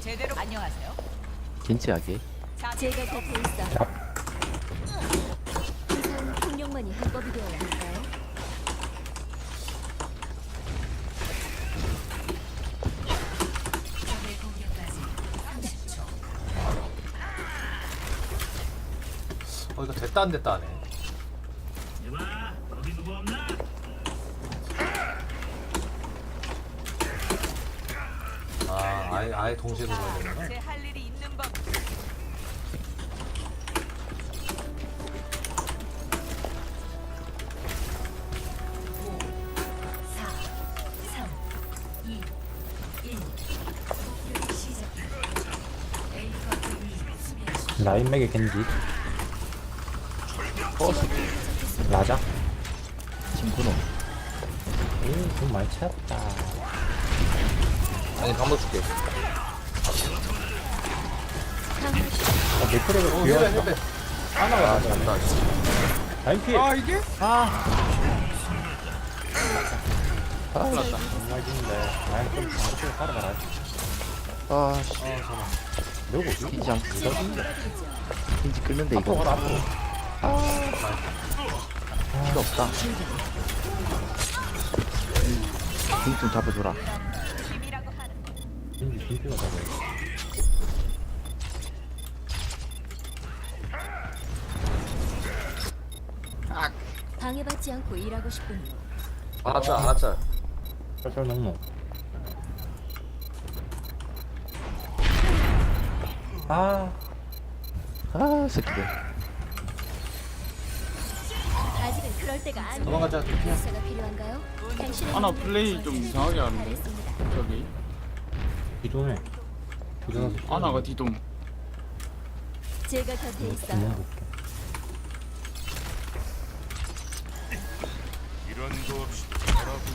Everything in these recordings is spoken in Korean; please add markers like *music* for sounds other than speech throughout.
제대로 안녕하세요. 진지하게 제가 곁에 있어. 세상 폭력만이 해법이 되어야 할까요? 어 이거 됐다 안 됐다 하네 아 아예 아예 동시에 들어야 되는구나 제할 일이 있는 법. 라인 맥의 겐지. 라자. 친구노 에이 돈 많이 찾았다 아니 방법 줄게. 아어 귀여워. 힐배 힐배 하나가 아 잔다 라인 피해 아 이게? 정말 좋은데 라인 좀 방식으로 따라가라. 아씨 누구? 킨지 안 킨지 끓는데 앞으로 이거 가라 앞으로 필요 없다. 킹좀 잡아줘라. 힘이라고 하는 것. 겐지 빈피가 잡아 방해받지 않고 일하고 싶군요. 알았자 알았자 쩔쩔 넘노 아아 새끼들 아직은 그럴 때가 아니에요. 도망가자 의사가 필요한가요? 하나 플레이 좀 이상하게 하는데 잘했습니다. 저기 기존에 기존에 아나가 뒤동 제가 곁에 있어요.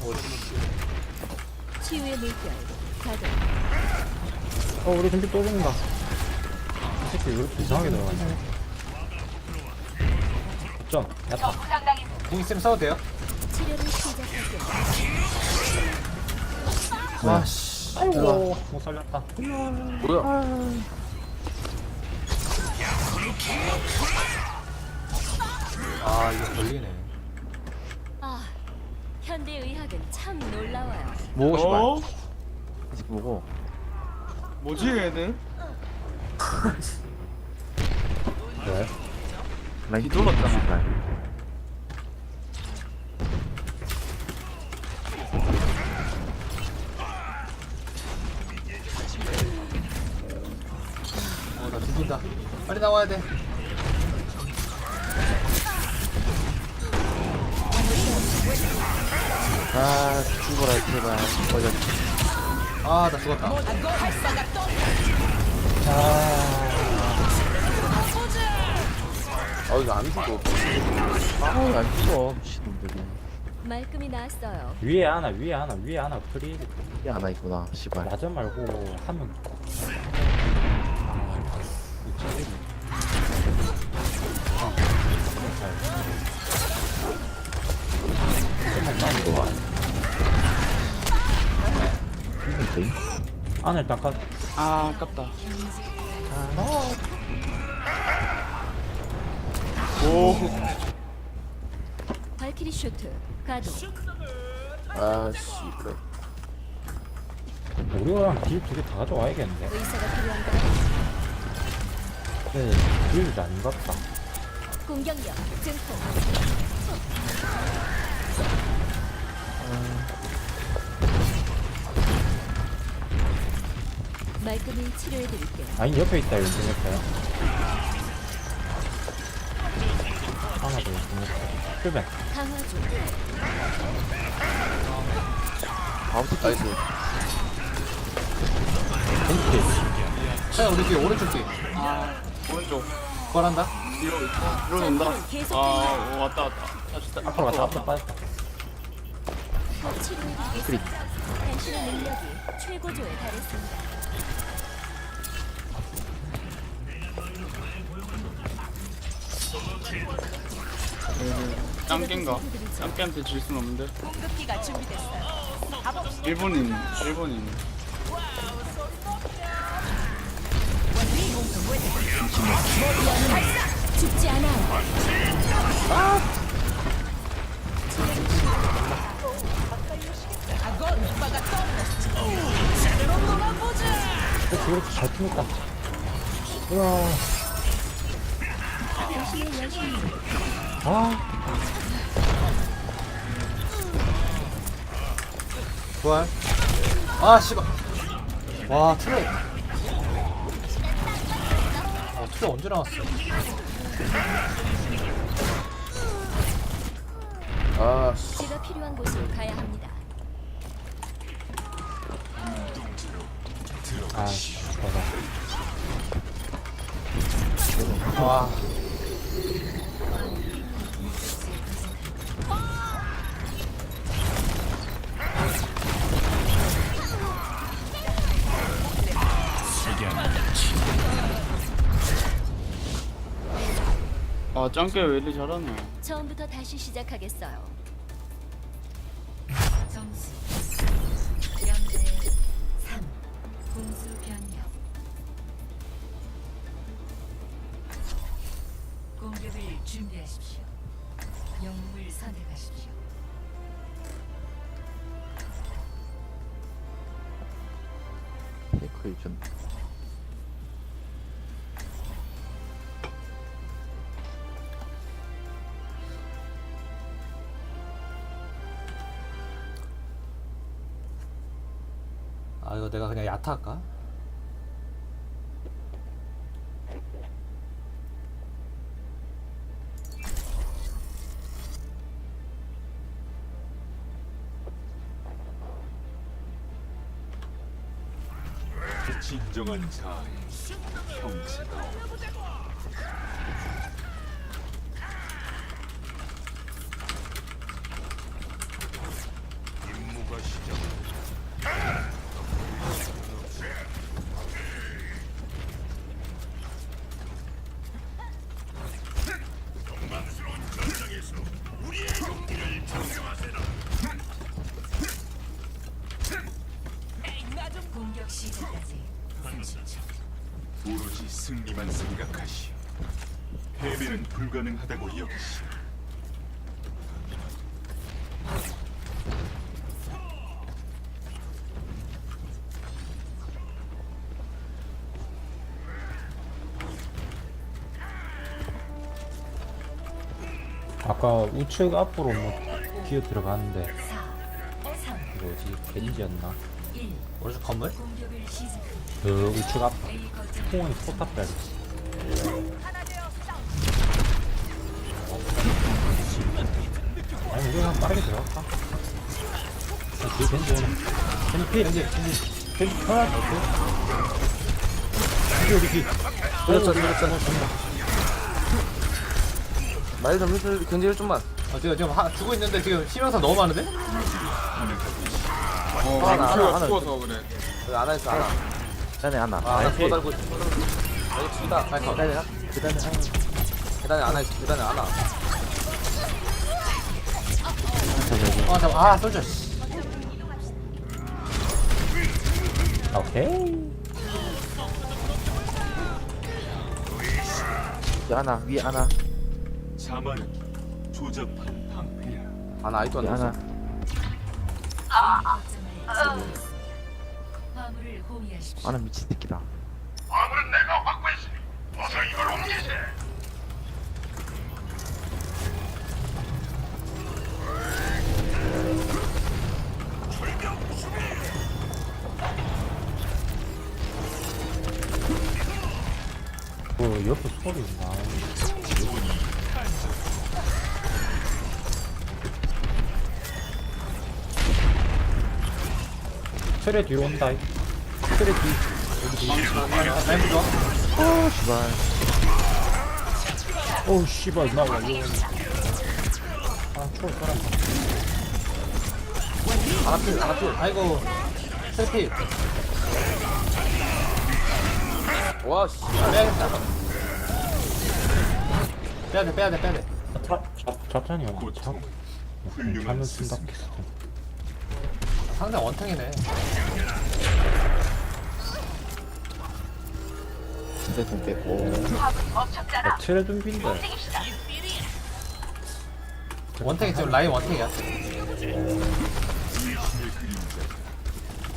볼게. 치유의 물결 가동. 어 우리 겐지 또 죽는다. 이 새끼 왜 이렇게 이상하게 들어가냐. 점 야타 공 있으면 싸워도 돼요? 치료를 시작할게요. 와씨 아이고 못 살렸다 뭐야 아 이거 걸리네 아, 현대 의학은 참 놀라워요. 뭐고 씨발 어? 아직 뭐고 뭐지 얘네? *laughs* 왜? 라인 뒤돌았잖아. 죽인다. 빨리 나와야 돼. 아 죽어라 제발. 어여 아나 죽었다. 아. 이거 안 죽어. 아안 죽어 미친놈들이. 말끔히. 위에 하나 위에 하나 위에 하나 프리. 이게 하나 있구나 씨발. 라자 말고 한명 안을 닦아 아 아깝다 오 발키리 쇼트 가동. 아씨 그래 우리랑 딜두개 다 가져와야겠는데 의사가 필요한가요? 네것 같다. 공격력 증폭. 말끔히 치료해드릴게요. 아니 옆에 있다 왼쪽 옆에 하나 더 왼쪽 옆에 필벤 강화 중. 바우스 나이스. 겐지 자 우리 뒤에 오른쪽 뒤에 오른쪽. 부활한다? 뒤로 뒤로 온다. 계속 아 오, 왔다 왔다. 다시 앞으로 갔다 앞으로 빠졌다. 당신의 능력이 최고조에 달했습니다. 짱깨인가 짱깨한테 질 순 없는데. 공급기가 준비됐어요. 가봅시다. 일본인 일본인 죽지. 어. 우와. 당신의 여신이 아. 아, 씨발. 와, 트레. 어, 트레 언제 나왔어? 아 씨. 제가 필요한 곳으로 가야 합니다. 아. 와. 아 짱깨 왜 이리 잘하네 처음부터 다시 시작하겠어요. 점수 0대 3 공수 변경 공격을 준비하십시오 영웅을 선택하십시오 페이크 유전. 할까? 진정한 자아의 형체다. 임무가 시작. 공격 시작까지 30초 오로지 승리만 생각하시오. 패배는 불가능하다고 여기시오. 아까 우측 앞으로 뭐 기어 들어갔는데 4 3 뭐지 겐지였나? 1 오른쪽 건물? 그 우측 앞 풍원이 포탑 빼야겠지. 아니 우리가 빠르게 들어갈까? 아, 뒤에 겐지 오네. 겐지 피 겐지 겐지 겐지 컷. 겐지 어디 피? 그렇죠 그렇죠. 말좀 해줄 견제를 좀만. 어, 지금, 지금 하, 주고 있는데 지금 치명상 너무 많은데? 어 하나, 루시오가 하나. 죽어서 그래 여기 안아 있어 안아. 계단에 하나. 아, 하나 나이스. 죽어 달고 있어. 여기 죽이다. 아니, 거. 계단에 하나. 계단에 하나. 계단에 안아 있어. 계단에 안아. 어, 잠깐, 아, 솔져, 씨. 오케이. 위에 하나. 위에 하나. 자만은 조잡한 방패야. 안아 아직도 안 하나. 됐어. 화물을 하나 미친 새끼다. 그 옆에 소리 나. 트레 뒤로 온다. 트레 뒤. 여기 뒤. 라인 좋아? 어, 씨발. 어우 씨발 나 완전. 아 초월 살았다. 안아 필 안아 필. 아이고, 세피. 와 씨. 빼야겠다. 빼야돼, 빼야돼, 빼야돼. 자탄이 형. 자. 훌륭한 자면 스승. 쓴다 했어. 상대 원탱이네. 상대 공 뺐고 아, 트레 준비인데. 원탱이 지금 라인 원탱이야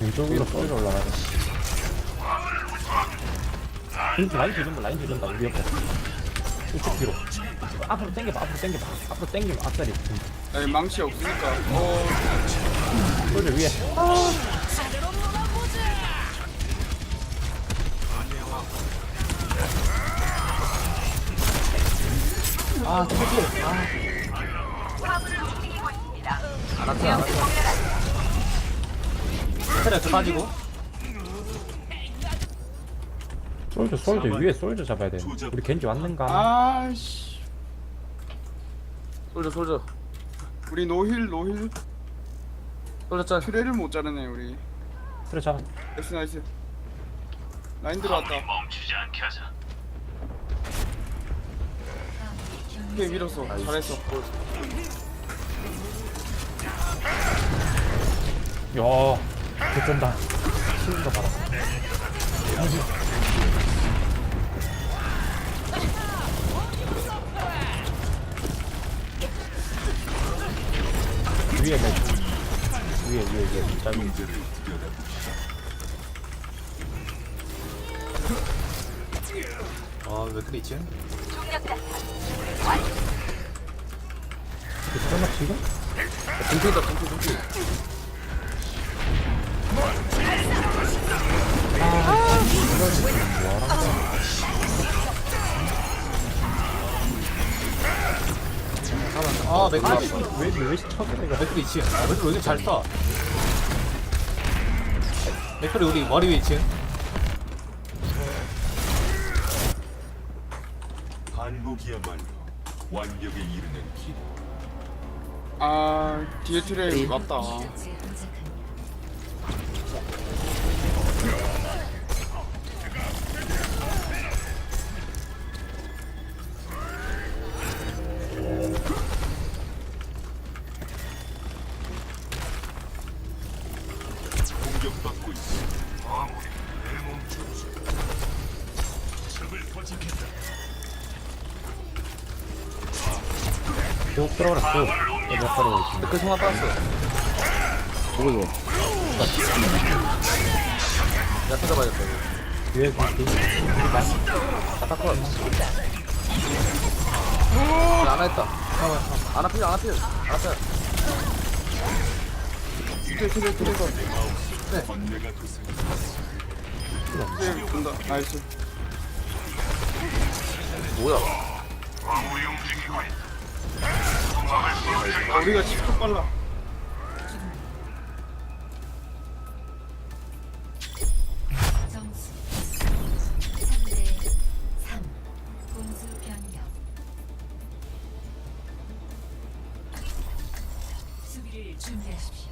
왼쪽으로 쏠려 올라가네. 라인 뒤른다, 라인 뒤른다, 우리 옆에. 우측 뒤로. 앞으로 당겨봐, 앞으로 당겨봐. 앞으로 당기면 앞다리. 아니 망치 없으니까 어 쏠려 위에. 아 트래필 아. 안 아파 트래필 빠지고. 솔저, 솔저 위에 솔저 잡아야 돼. 우리 겐지 왔는가? 아씨. 솔져 솔져 우리 노힐 노힐 솔져 짠 트레를 못 자르네 우리. 트레 잡아. 나이스 나이스. 라인 들어왔다. 꽤 밀었어. 잘했어. 야, 개쩐다. 거 봐라. 위에 내 위에 위에 위에 들여다보시오. 아왜 그래 있지? 설마 지금? dum피다 dum피 dum피 아 맥클 왜왜 쳐서 내가 맥클 2층 아 맥클 왜 이렇게 잘써 맥클이 우리 머리 위에 2층 반복이야말로 완벽에 이르는 길. 아 뒤에 트레 왔다 성화 빠졌어 보고 줘야 찾아봐야겠다 위에 겐지. 아타컷 안 했다 안 아필 안 아필 안 아필. 트레 트레 트레 번뇌가 도생. 트레 본다 나이스. 뭐야? 아, 우리가 집도 빨라. 점수 3대 3 공수 변경 수비를 준비하십시오.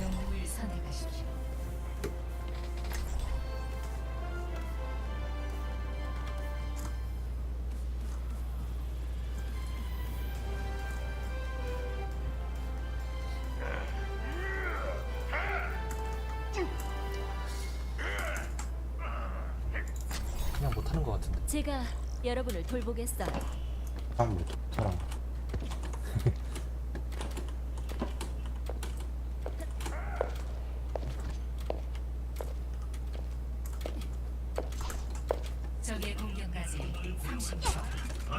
영웅을 선택하십시오 같은데 제가 여러분을 돌보겠어요. 다음 저랑. 적의 공격까지 30초 오,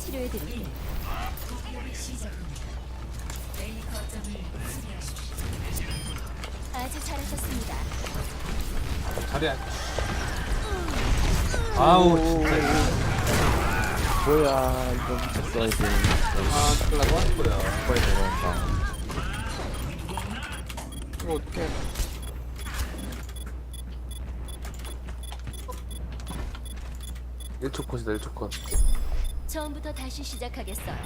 치료해드릴게요. 아주 잘하셨습니다. 자리야. 아우 진짜. 뭐야 이거 미쳤어야지 아 큰일 났다. 이거에 들어온다. 이거 어떡해. 1초 컷이다 1초 컷 처음부터 다시 시작하겠어요.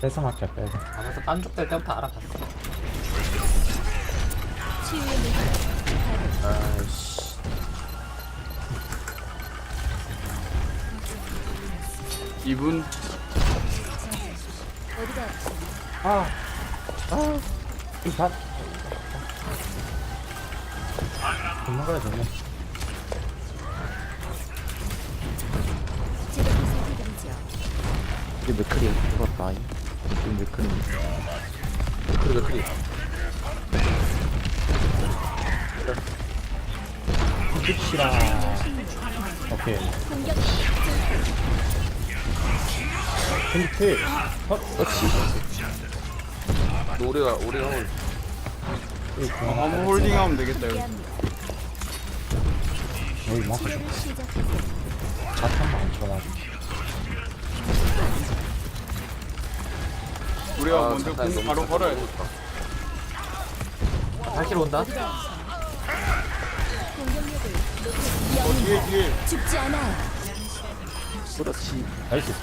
뺏어 맞자 뺏어 안에서 딴죽될 때부터 알아봤어. 치유의 물결. 가동. 아이씨 2분 어디가 아! 아! 이다 도망가야 되네 이게 맥크리 죽었다. 이게 맥크리 맥크리 맥크리 줍시다 오케이. 공격 근데 어? 우리가 우리가 하고 어, 아무 홀딩하면 되겠다 여기. 여기 시작하세요. 자탄만 안 쳐놔 우리가 아, 먼저 공 바로 걸어야 돼. 좋다. 발키로 온다. 어, 뒤에 뒤에. 죽지 않아요. 그렇지. 나이스.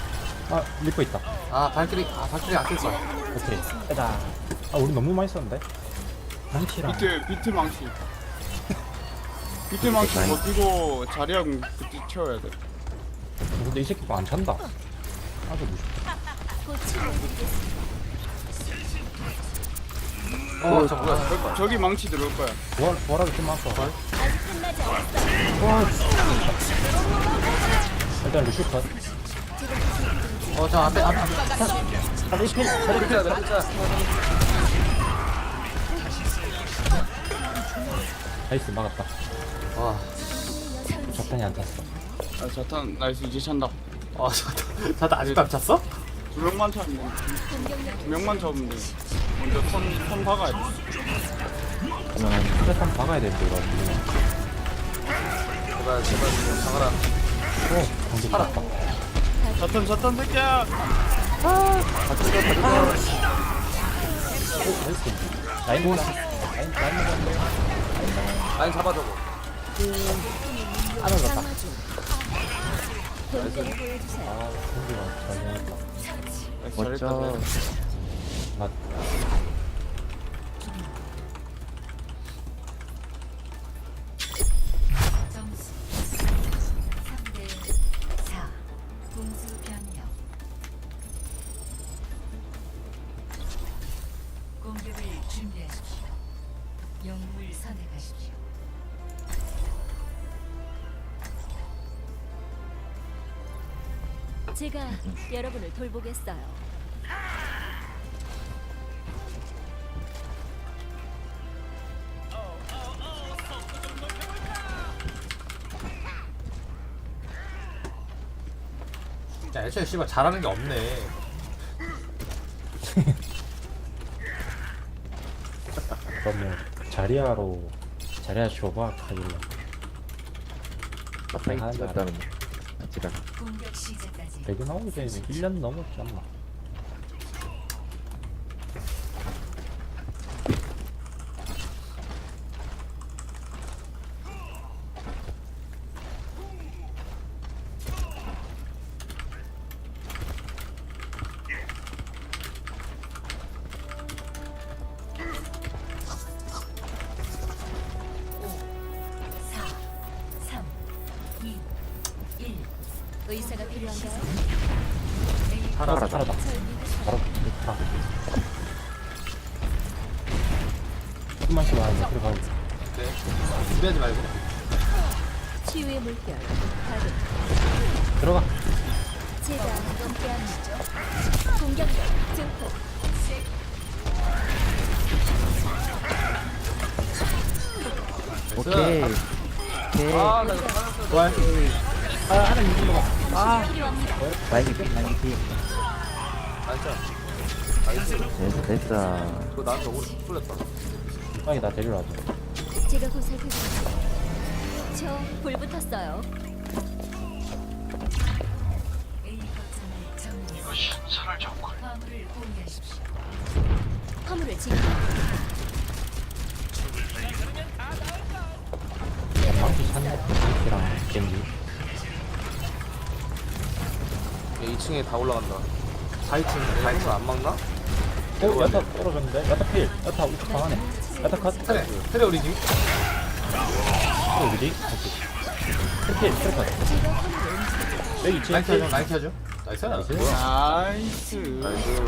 아 리퍼 있다. 아 발키리 아 발키리 아낄 거야. 오케이. 빼다 아 우리 너무 많이 썼는데? 망치랑 비트 비트 망치. *laughs* 비트 망치 버티고 자리하고 그때 채워야 돼. 근데 이 새끼 거안 찬다. 아주 무섭다. 곧 치료해드리겠습니다. 어, 저 뭐야? 저기 망치 들어올 거야 부활, 부활하기 좀 않았어요. 와 일단 루슈 컷 어, 저 앞에 앞에. 앞에. 아, 리필 맥크리야 맥크리야 나이스 막았다 와. 적당히 안 탔어 아 자탄 나이스 이제 찬다 어, 저, 저, 저 아직도 안 찼어? 두 명만 차면 돼. 두 명만 잡으면 돼. 먼저 턴, 턴 박아야 돼. 그러면 스테판 박아야 되는데 이거 제발 제발 좀 잡아라. 오 공격 봤다. 자탄 자탄 새끼야! 오 나이스 라인 보스 라인 라인 라인 잡아 저거. 강화 중. 본대로 보여주세요. 아 공기가 잘 나이스, 잘했다 멋져. 맞 점수 3대 4 공수 변경 공격을 준비하십시오 영웅을 선택하십시오 제가 여러분을 돌보겠어요. 야, 애초에 씨발 잘하는 게 없네. *laughs* 그러면 자리아로 자리아 가질러 빡빡이 하는 줄 찍었다는 아 찔하 공격 시작까지. 나오기 전에 1년 넘었지 않나 조금만 쉬어야 들어가고 네. 준비하지 말고. 치유의 물결. 가동. 들어가 제가 함께합니다. 공격력 증폭. 오케이 오케이 아 나 이거 화났어 부활. 아 하나 이긴 거봐 라인이 피 라인이 피 나이스 됐어 됐어 그거 나한테 오래 풀렸다 빵이 나 데리러 와줘 제가 보살펴드리죠. 저불 붙었어요. A 거점을 점령하십시오. 화물을 공유하십시오. 화물을 지켜. 망치 샀네 망치랑 겐지 2층에 다 올라간다. 4인칭 다이을안 막나? 어 야타 떨어졌는데 야타 필 야타 우측 방 안에 야타 컷 트레 트레 우리 집어 어디지? 오케이. 필필 컷. 여기 2층 라인 켜줘 필 라인 켜줘 나이스. 나이스. 나이스. 나이스.